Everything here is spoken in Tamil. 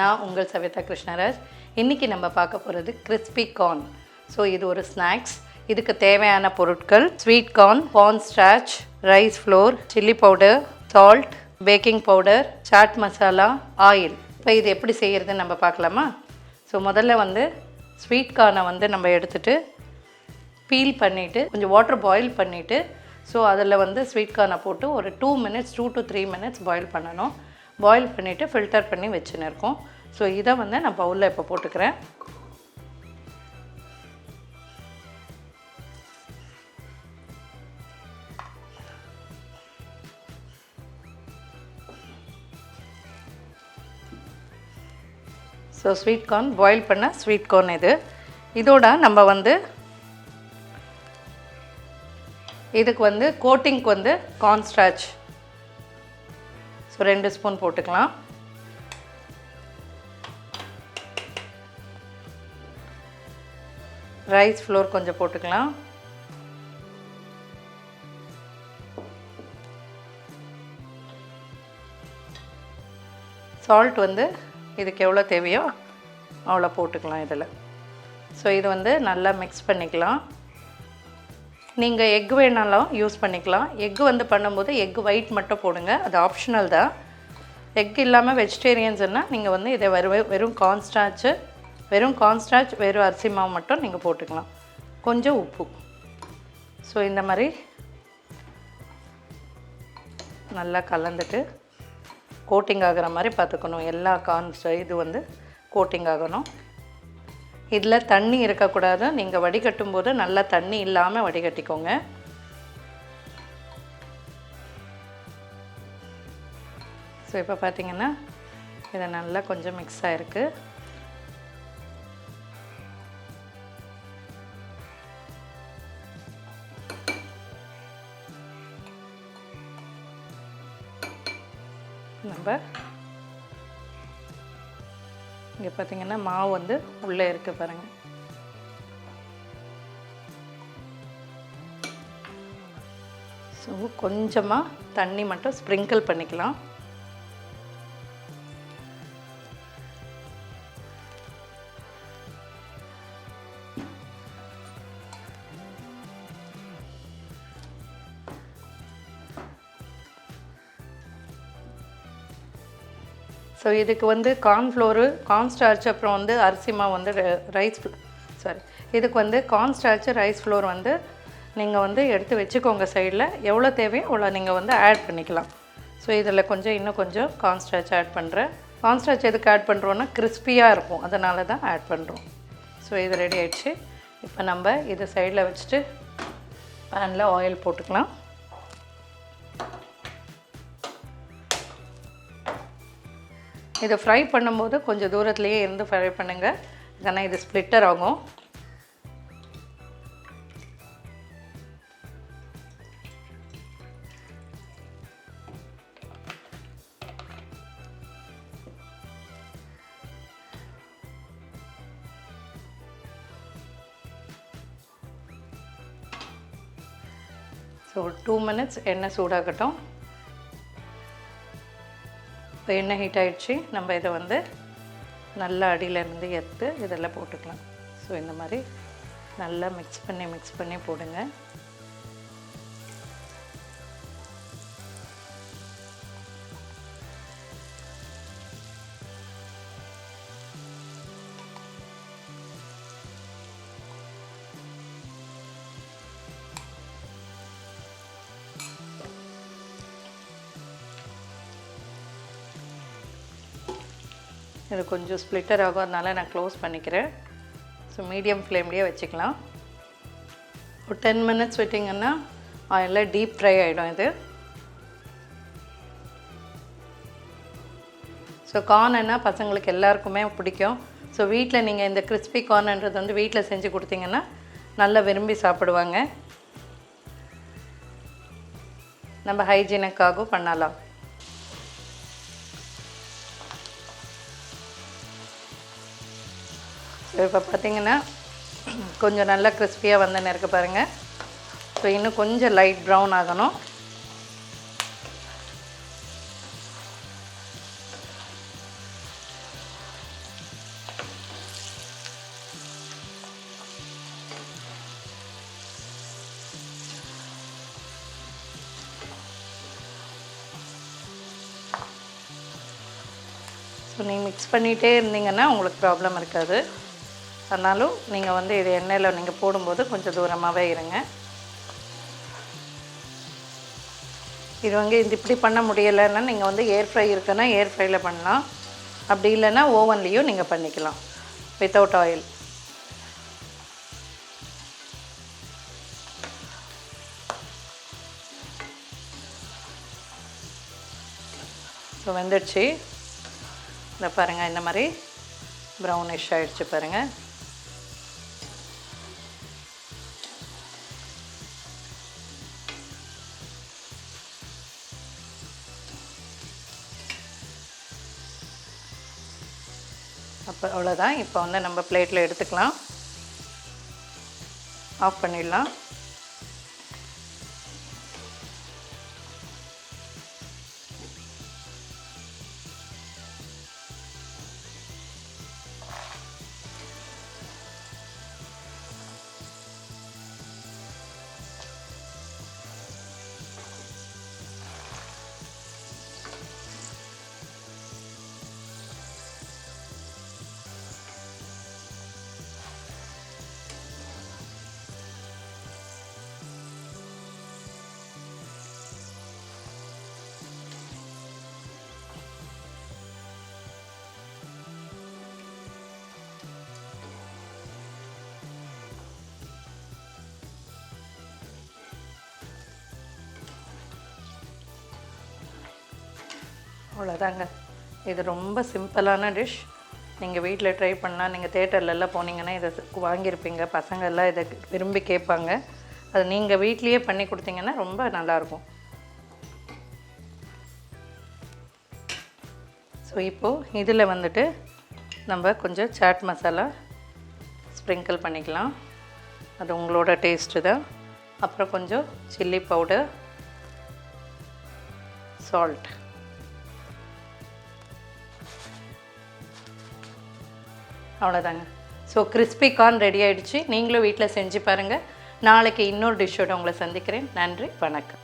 நான் உங்கள் சவிதா கிருஷ்ணராஜ். இன்றைக்கி நம்ம பார்க்க போகிறது கிறிஸ்பி கார்ன் ஸோ இது ஒரு ஸ்நாக்ஸ் இதுக்கு தேவையான பொருட்கள் sweet corn corn starch rice flour chilli powder salt baking powder chaat masala oil இப்போ இது எப்படி செய்கிறதுன்னு நம்ம பார்க்கலாமா? ஸோ முதல்ல வந்து ஸ்வீட் கார்னை வந்து நம்ம எடுத்துகிட்டு பீல் பண்ணிவிட்டு கொஞ்சம் வாட்டர் பாயில் பண்ணிவிட்டு ஸோ அதில் வந்து ஸ்வீட் கார்னை போட்டு ஒரு two minutes two to three minutes boil பண்ணணும். பாயில் பண்ணிவிட்டு ஃபில்டர் பண்ணி வச்சுன்னு இருக்கோம். ஸோ இதை வந்து நான் பவுலில் இப்போ போட்டுக்கிறேன். ஸோ ஸ்வீட் கார்ன் பாயில் பண்ண ஸ்வீட் கார்ன் இது. இதோட நம்ம வந்து இதுக்கு வந்து கோட்டிங்க்கு வந்து கார்ன் ஸ்டாச் ஸோ ரெண்டு ஸ்பூன் போட்டுக்கலாம். ரைஸ் ஃப்ளோர் கொஞ்சம் போட்டுக்கலாம். சால்ட் வந்து இதுக்கு எவ்வளோ தேவையோ அவ்வளோ போட்டுக்கலாம் இதில். ஸோ இது வந்து நல்லா மிக்ஸ் பண்ணிக்கலாம். நீங்கள் எக் வேணாலும் யூஸ் பண்ணிக்கலாம். எக் வந்து பண்ணும்போது எக் ஒயிட் மட்டும் போடுங்க. அது ஆப்ஷனல் தான். எக் இல்லாமல் வெஜிடேரியன்ஸ்னால் நீங்கள் வந்து இதை வெறும் வெறும் கான்ஸ்டாச்சு வெறும் கான்ஸ்டாச் வெறும் அரிசி மாவு மட்டும் நீங்கள் போட்டுக்கலாம். கொஞ்சம் உப்பு. ஸோ இந்த மாதிரி நல்லா கலந்துட்டு கோட்டிங் ஆகிற மாதிரி பார்த்துக்கணும். எல்லா கார்ன்ஸ் இது வந்து கோட்டிங் ஆகணும். இதில் தண்ணி இருக்கக்கூடாது. நீங்கள் வடிகட்டும் போது நல்லா தண்ணி இல்லாமல் வடிகட்டிக்கோங்க. ஸோ இப்போ பார்த்தீங்கன்னா இது நல்லா கொஞ்சம் மிக்ஸ் ஆகிருக்கு நம்ம இங்கே பார்த்தீங்கன்னா மாவு வந்து உள்ளே இருக்குது பாருங்கள் ஸோ கொஞ்சமாக தண்ணி மட்டும் ஸ்ப்ரிங்கிள் பண்ணிக்கலாம். ஸோ இதுக்கு வந்து கார்ன்ஃப்ளோரு கார்ன் ஸ்டார்ச் அப்புறம் வந்து அரிசிமா வந்து ரைஸ் சாரி இதுக்கு வந்து கார்ன் ஸ்டார்ச்சு ரைஸ் ஃப்ளோர் வந்து நீங்கள் வந்து எடுத்து வச்சுக்கோங்க சைடில் எவ்வளோ தேவையோ அவ்வளோ நீங்கள் வந்து ஆட் பண்ணிக்கலாம். ஸோ இதில் கொஞ்சம் இன்னும் கொஞ்சம் கார்ன் ஸ்டார்ச் ஆட் பண்ணுறேன். கார்ன் ஸ்டார்ச் எதுக்கு ஆட் பண்ணுறோன்னா கிறிஸ்பியாக இருக்கும். அதனால தான் ஆட் பண்ணுறோம். ஸோ இது ரெடி ஆயிடுச்சு. இப்போ நம்ம இதை சைடில் வச்சுட்டு பேனில் ஆயில் போட்டுக்கலாம். இதை ஃப்ரை பண்ணும்போது கொஞ்சம் தூரத்துலேயே இருந்து ஃப்ரை பண்ணுங்கள் ஏன்னா இது ஸ்ப்ளிட்டர் ஆகும். ஸோ டூ மினிட்ஸ் எண்ணெய் சூடாகட்டும். இப்போ எண்ணெய் ஹீட் ஆகிடுச்சு நம்ம இதை வந்து நல்லா அடியிலேருந்து எடுத்து இதெல்லாம் போட்டுக்கலாம். ஸோ இந்த மாதிரி நல்லா மிக்ஸ் பண்ணி மிக்ஸ் பண்ணி போடுங்க. இது கொஞ்சம் ஸ்ப்ளிட்டர் ஆகும் அதனால் நான் க்ளோஸ் பண்ணிக்கிறேன். ஸோ மீடியம் ஃப்ளேம்லேயே வச்சுக்கலாம். ஒரு டென் மினிட்ஸ் விட்டிங்கன்னா ஆயிலில் டீப் ஃப்ரை ஆகிடும் இது. ஸோ கார்னுன்னா பசங்களுக்கு எல்லாருக்குமே பிடிக்கும். ஸோ வீட்டில் நீங்கள் இந்த கிறிஸ்பி கார்ன்ன்றது வந்து வீட்டில் செஞ்சு கொடுத்தீங்கன்னா நல்லா விரும்பி சாப்பிடுவாங்க. நம்ம ஹைஜீனுக்காகவும் பண்ணலாம். ஸோ இப்போ பார்த்திங்கன்னா கொஞ்சம் நல்லா கிறிஸ்பியாக வந்தேன்னு இருக்குது பாருங்கள் ஸோ இன்னும் கொஞ்சம் லைட் ப்ரௌன் ஆகணும். ஸோ நீங்கள் மிக்ஸ் பண்ணிகிட்டே இருந்தீங்கன்னா உங்களுக்கு ப்ராப்ளம் இருக்காது. ஆனாலும் நீங்கள் வந்து இது எண்ணெயில் நீங்கள் போடும்போது கொஞ்சம் தூரமாகவே இருங்க. இது வந்து இது இப்படி பண்ண முடியலைன்னா நீங்கள் வந்து ஏர் ஃப்ரை இருக்குன்னா ஏர் ஃப்ரையில் பண்ணலாம். அப்படி இல்லைன்னா ஓவன்லேயும் நீங்கள் பண்ணிக்கலாம். வித்தவுட் ஆயில் ஸோ வெந்துடுச்சு. இந்த பாருங்கள் இந்த மாதிரி ப்ரௌனிஷ் ஆகிடுச்சு பாருங்கள் அப்போ அவ்வளோதான் இப்போ வந்து நம்ம பிளேட்டில் எடுத்துக்கலாம். ஆஃப் பண்ணிடலாம். அவ்வளோதாங்க இது ரொம்ப சிம்பிளான டிஷ் நீங்கள் வீட்டில் ட்ரை பண்ணால் நீங்கள் தேட்டர்லலாம் போனீங்கன்னா இதை வாங்கியிருப்பீங்க. பசங்கள்லாம் இதை விரும்பி கேட்பாங்க. அது நீங்கள் வீட்லேயே பண்ணி கொடுத்தீங்கன்னா ரொம்ப நல்லாயிருக்கும். ஸோ இப்போது இதில் வந்துட்டு நம்ம கொஞ்சம் சாட் மசாலா ஸ்ப்ரிங்கிள் பண்ணிக்கலாம். அது உங்களோட டேஸ்ட்டு தான். அப்புறம் கொஞ்சம் சில்லி பவுடர் சால்ட் அவ்வளோதாங்க ஸோ கிறிஸ்பி கார்ன் ரெடி ஆகிடுச்சு நீங்களும் வீட்டில் செஞ்சு பாருங்கள் நாளைக்கு இன்னொரு டிஷ்ஷோட உங்களை சந்திக்கிறேன். நன்றி வணக்கம்.